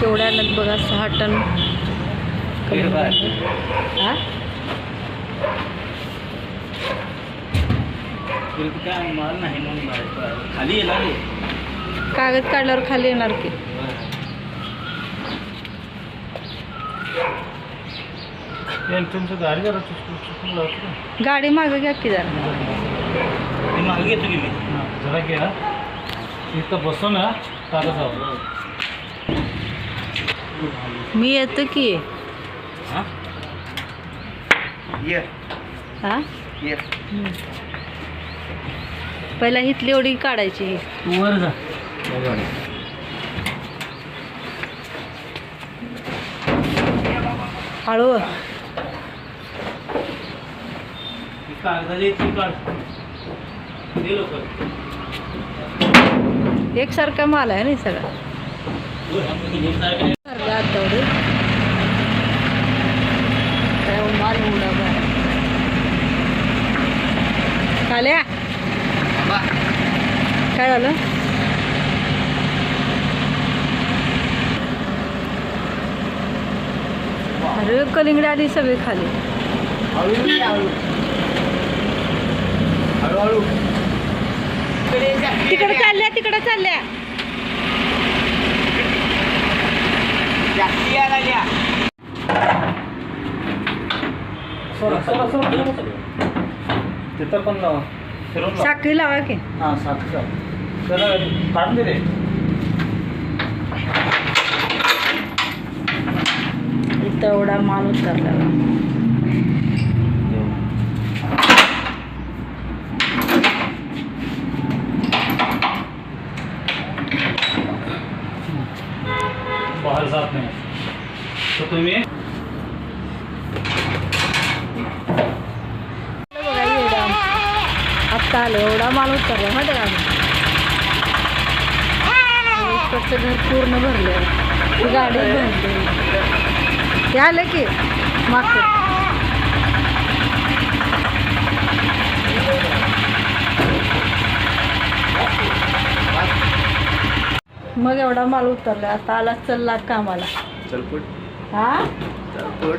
केवढ्या आणत बघा सहा टन. हा? काय? माल नाही म्हणून बाहेर. खाली. कागद काढल्यावर खाली येणार की? तुमचं गाडी मागं घ्या की जरा. मागे घेतो की मी? जरा घ्या. इथं बसो ना तारा जाऊ मी येतो की. हां? ये. हा? ये. हम्म. पहिला हिथली एवढी काढायची. तू वर जा. हळू. एकसारखा माल आहे ना सगळा भरला आता एवढी. काय हो, माल एवढा भरला. काल्या काय झालं? अरे कलिंगड आली सगळी खाली. तिकडे चालल्या तिकडे चालल्या. सोडा. तिथं पण लावा फिरून लावा. साखळी लावा की. हां साखर लावा. जरा काढून दे रे. इथं एवढा माल उतरला. बाहेर जात नाही. तर तुम्ही आलं एवढा माल उतरला माहिती का इकडचं घर पूर्ण भरलं गाडी भरली. ते आलं की? मागचं. मग एवढा माल उतरला आता आला चलला कामाला. चल पुट हा? चल पुट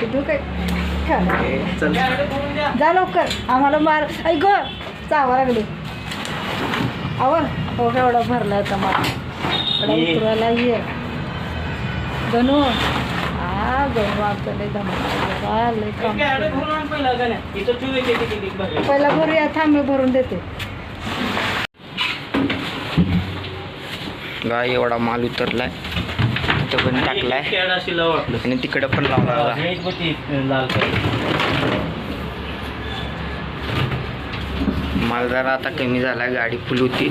कुठं काय चल. जा लवकर. आम्हाला मार. ऐक चावा लागली. आवर. हो का एवढा भरला होता मला ये. उतरायला ये. गणू. हा गणू आपलं लय धमाका. पहिला भरूया थांब मी भरून देते. गाय एवढा माल उतरलाय. तिथं पण टाकलाय आणि तिकडं पण लावला लाल माल जरा आता कमी झाला गाडी फुल होती.